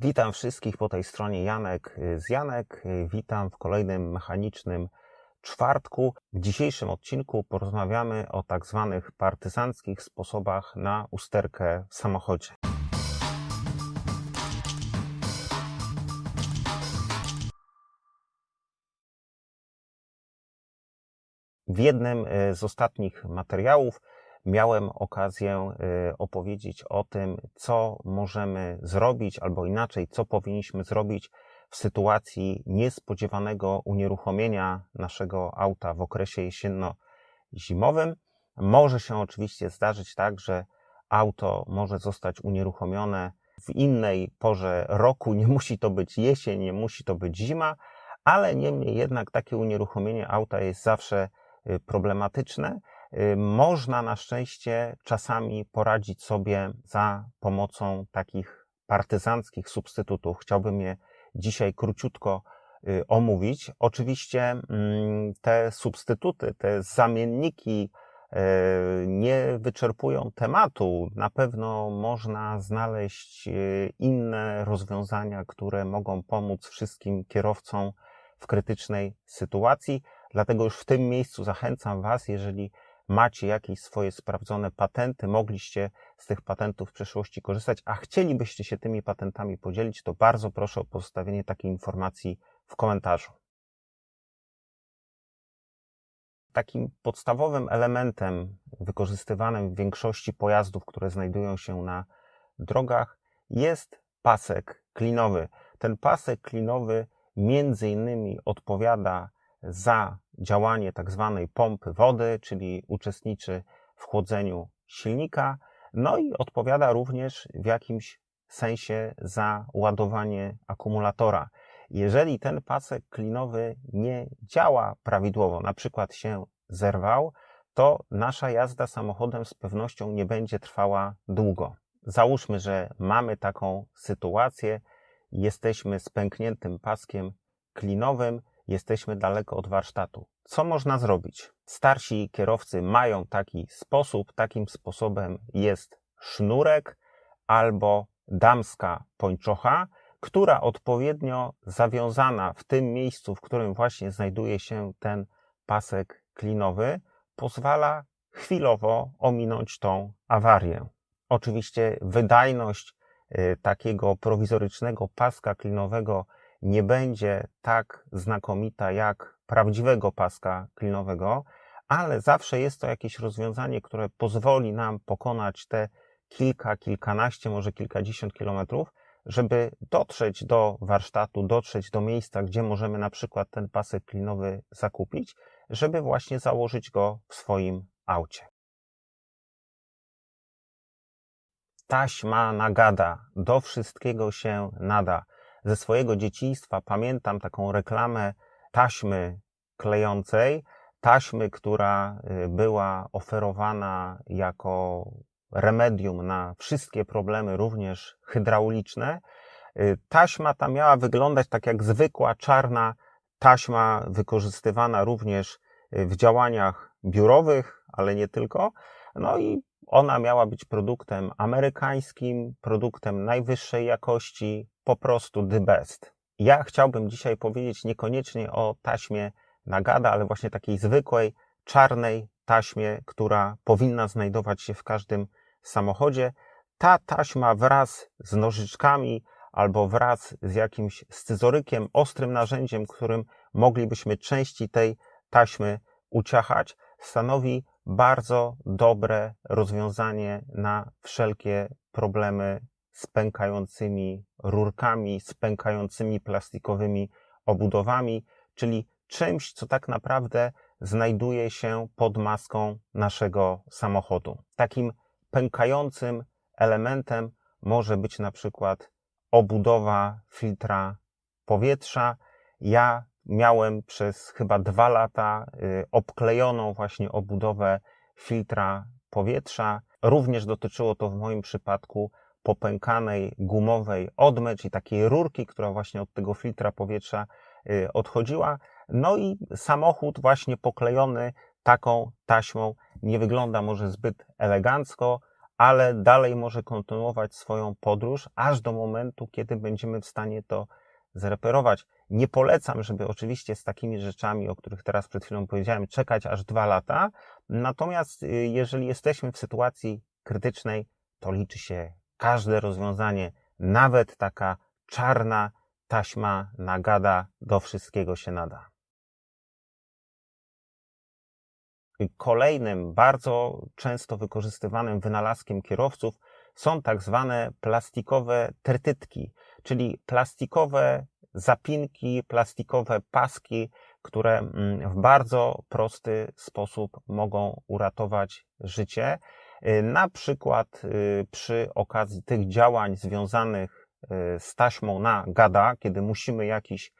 Witam wszystkich po tej stronie Janek z Janek. Witam w kolejnym mechanicznym czwartku. W dzisiejszym odcinku porozmawiamy o tak zwanych partyzanckich sposobach na usterkę w samochodzie. W jednym e, z ostatnich materiałów miałem okazję e, opowiedzieć o tym, co możemy zrobić, albo inaczej, co powinniśmy zrobić w sytuacji niespodziewanego unieruchomienia naszego auta w okresie jesienno-zimowym. Może się oczywiście zdarzyć tak, że auto może zostać unieruchomione w innej porze roku. Nie musi to być jesień, nie musi to być zima, ale niemniej jednak takie unieruchomienie auta jest zawsze y, problematyczne. Y, Można na szczęście czasami poradzić sobie za pomocą takich partyzanckich substytutów. Chciałbym je dzisiaj króciutko y, omówić. Oczywiście mm, te substytuty, te zamienniki e, nie wyczerpują tematu. Na pewno można znaleźć y, inne rozwiązania, które mogą pomóc wszystkim kierowcom w krytycznej sytuacji. Dlatego już w tym miejscu zachęcam Was, jeżeli macie jakieś swoje sprawdzone patenty, mogliście z tych patentów w przeszłości korzystać, a chcielibyście się tymi patentami podzielić, to bardzo proszę o pozostawienie takiej informacji w komentarzu. Takim podstawowym elementem wykorzystywanym w większości pojazdów, które znajdują się na drogach, jest pasek klinowy. Ten pasek klinowy między innymi odpowiada za działanie tak zwanej pompy wody, czyli uczestniczy w chłodzeniu silnika, no i odpowiada również w jakimś sensie za ładowanie akumulatora. Jeżeli ten pasek klinowy nie działa prawidłowo, na przykład się zerwał, to nasza jazda samochodem z pewnością nie będzie trwała długo. Załóżmy, że mamy taką sytuację, jesteśmy z pękniętym paskiem klinowym, jesteśmy daleko od warsztatu. Co można zrobić? Starsi kierowcy mają taki sposób. Takim sposobem jest sznurek albo damska pończocha, która odpowiednio zawiązana w tym miejscu, w którym właśnie znajduje się ten pasek klinowy, pozwala chwilowo ominąć tą awarię. Oczywiście wydajność y, takiego prowizorycznego paska klinowego nie będzie tak znakomita jak prawdziwego paska klinowego, ale zawsze jest to jakieś rozwiązanie, które pozwoli nam pokonać te kilka, kilkanaście, może kilkadziesiąt kilometrów, żeby dotrzeć do warsztatu, dotrzeć do miejsca, gdzie możemy na przykład ten pasek klinowy zakupić, żeby właśnie założyć go w swoim aucie. Taśma nagada, do wszystkiego się nada ze swojego dzieciństwa pamiętam taką reklamę taśmy klejącej, taśmy, która y, była oferowana jako remedium na wszystkie problemy, również hydrauliczne. Y, taśma ta miała wyglądać tak jak zwykła czarna taśma, wykorzystywana również y, w działaniach biurowych, ale nie tylko. No i ona miała być produktem amerykańskim, produktem najwyższej jakości, po prostu the best. Ja chciałbym dzisiaj powiedzieć niekoniecznie o taśmie Nagada, ale właśnie takiej zwykłej, czarnej taśmie, która powinna znajdować się w każdym samochodzie. Ta taśma wraz z nożyczkami albo wraz z jakimś scyzorykiem, ostrym narzędziem, którym moglibyśmy części tej taśmy uciachać, stanowi bardzo dobre rozwiązanie na wszelkie problemy z pękającymi rurkami, z pękającymi plastikowymi obudowami, czyli czymś, co tak naprawdę znajduje się pod maską naszego samochodu. Takim pękającym elementem może być na przykład obudowa filtra powietrza. Ja miałem przez chyba dwa lata y, obklejoną właśnie obudowę filtra powietrza. Również dotyczyło to w moim przypadku popękanej gumowej odmecz i takiej rurki, która właśnie od tego filtra powietrza y, odchodziła. No i samochód właśnie poklejony taką taśmą nie wygląda może zbyt elegancko, ale dalej może kontynuować swoją podróż aż do momentu, kiedy będziemy w stanie to zreperować. Nie polecam, żeby oczywiście z takimi rzeczami, o których teraz przed chwilą powiedziałem, czekać aż dwa lata. Natomiast y, jeżeli jesteśmy w sytuacji krytycznej, to liczy się każde rozwiązanie, nawet taka czarna taśma nagada, do wszystkiego się nada. Kolejnym bardzo często wykorzystywanym wynalazkiem kierowców są tak zwane plastikowe tertytki, czyli plastikowe zapinki, plastikowe paski, które mm, w bardzo prosty sposób mogą uratować życie. Y, na przykład y, przy okazji tych działań związanych y, z taśmą na gada, kiedy musimy jakiś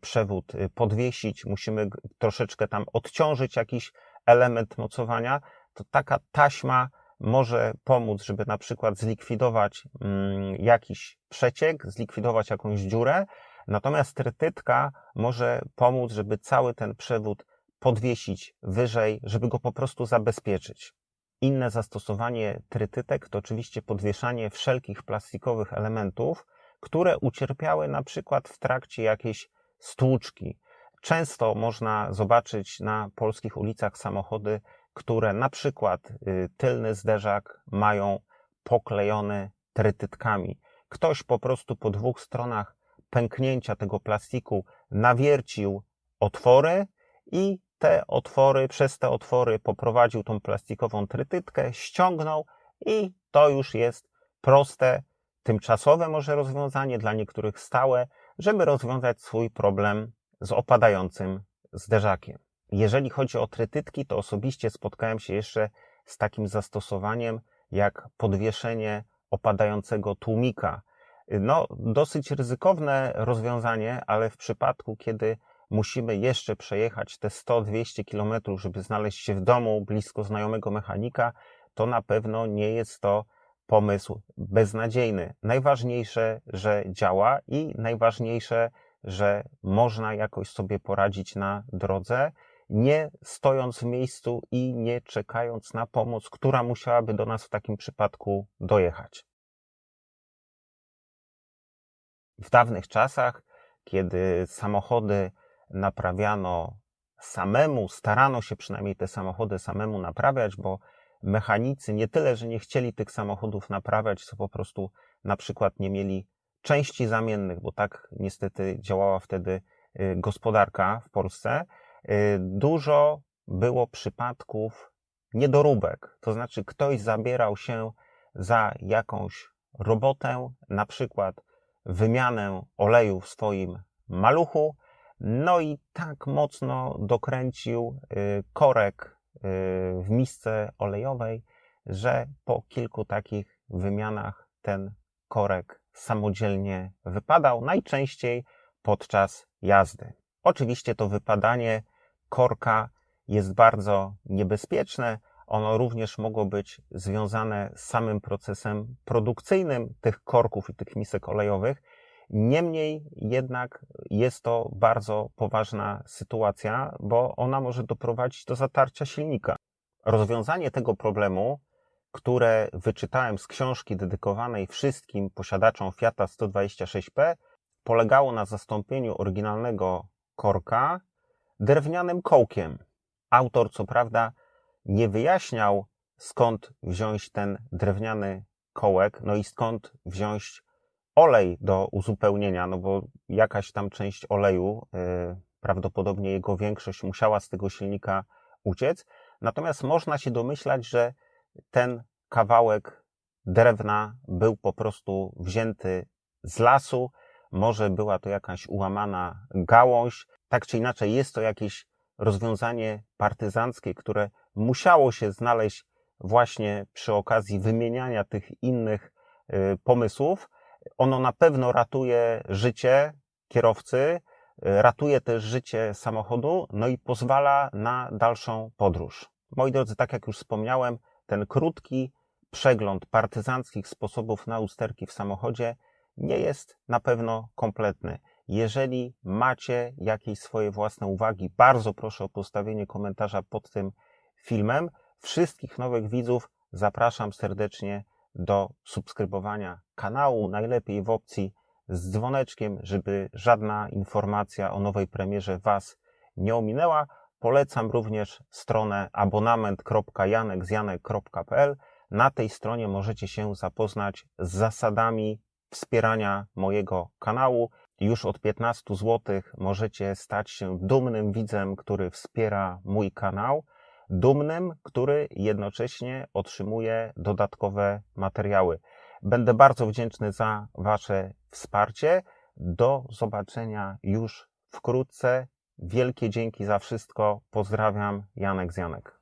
przewód podwiesić, musimy troszeczkę tam odciążyć jakiś element mocowania, to taka taśma może pomóc, żeby na przykład zlikwidować mm, jakiś przeciek, zlikwidować jakąś dziurę, natomiast trytytka może pomóc, żeby cały ten przewód podwiesić wyżej, żeby go po prostu zabezpieczyć. Inne zastosowanie trytytek to oczywiście podwieszanie wszelkich plastikowych elementów, które ucierpiały na przykład w trakcie jakiejś stłuczki. Często można zobaczyć na polskich ulicach samochody, które na przykład y, tylny zderzak mają poklejony trytytkami. Ktoś po prostu po dwóch stronach pęknięcia tego plastiku nawiercił otwory i te otwory, przez te otwory poprowadził tą plastikową trytytkę, ściągnął i to już jest proste, tymczasowe może rozwiązanie, dla niektórych stałe, żeby rozwiązać swój problem z opadającym zderzakiem. Jeżeli chodzi o trytytki, to osobiście spotkałem się jeszcze z takim zastosowaniem jak podwieszenie opadającego tłumika. No, dosyć ryzykowne rozwiązanie, ale w przypadku, kiedy musimy jeszcze przejechać te 100-200 kilometrów, żeby znaleźć się w domu blisko znajomego mechanika, to na pewno nie jest to pomysł beznadziejny. Najważniejsze, że działa i najważniejsze, że można jakoś sobie poradzić na drodze, nie stojąc w miejscu i nie czekając na pomoc, która musiałaby do nas w takim przypadku dojechać. W dawnych czasach, kiedy samochody naprawiano samemu, starano się przynajmniej te samochody samemu naprawiać, bo mechanicy nie tyle, że nie chcieli tych samochodów naprawiać, co po prostu na przykład nie mieli części zamiennych, bo tak niestety działała wtedy y, gospodarka w Polsce. Y, dużo było przypadków niedoróbek, to znaczy ktoś zabierał się za jakąś robotę, na przykład wymianę oleju w swoim maluchu, no i tak mocno dokręcił y, korek y, w misce olejowej, że po kilku takich wymianach ten korek samodzielnie wypadał, najczęściej podczas jazdy. Oczywiście to wypadanie korka jest bardzo niebezpieczne. Ono również mogło być związane z samym procesem produkcyjnym tych korków i tych misek olejowych, Niemniej jednak jest to bardzo poważna sytuacja, bo ona może doprowadzić do zatarcia silnika. Rozwiązanie tego problemu, które wyczytałem z książki dedykowanej wszystkim posiadaczom Fiata 126P, polegało na zastąpieniu oryginalnego korka drewnianym kołkiem. Autor, co prawda, nie wyjaśniał, skąd wziąć ten drewniany kołek, no i skąd wziąć olej do uzupełnienia, no bo jakaś tam część oleju, y, prawdopodobnie jego większość musiała z tego silnika uciec. Natomiast można się domyślać, że ten kawałek drewna był po prostu wzięty z lasu, może była to jakaś ułamana gałąź. Tak czy inaczej, jest to jakieś rozwiązanie partyzanckie, które musiało się znaleźć właśnie przy okazji wymieniania tych innych y, pomysłów. Ono na pewno ratuje życie kierowcy, ratuje też życie samochodu, no i pozwala na dalszą podróż. Moi drodzy, tak jak już wspomniałem, ten krótki przegląd partyzanckich sposobów na usterki w samochodzie nie jest na pewno kompletny. Jeżeli macie jakieś swoje własne uwagi, bardzo proszę o postawienie komentarza pod tym filmem. Wszystkich nowych widzów zapraszam serdecznie do subskrybowania kanału, najlepiej w opcji z dzwoneczkiem, żeby żadna informacja o nowej premierze Was nie ominęła. Polecam również stronę abonament.janekzjanek.pl. Na tej stronie możecie się zapoznać z zasadami wspierania mojego kanału. Już od 15 zł możecie stać się dumnym widzem, który wspiera mój kanał. Dumnym, który jednocześnie otrzymuje dodatkowe materiały. Będę bardzo wdzięczny za Wasze wsparcie. Do zobaczenia już wkrótce. Wielkie dzięki za wszystko. Pozdrawiam, Janek z Janek.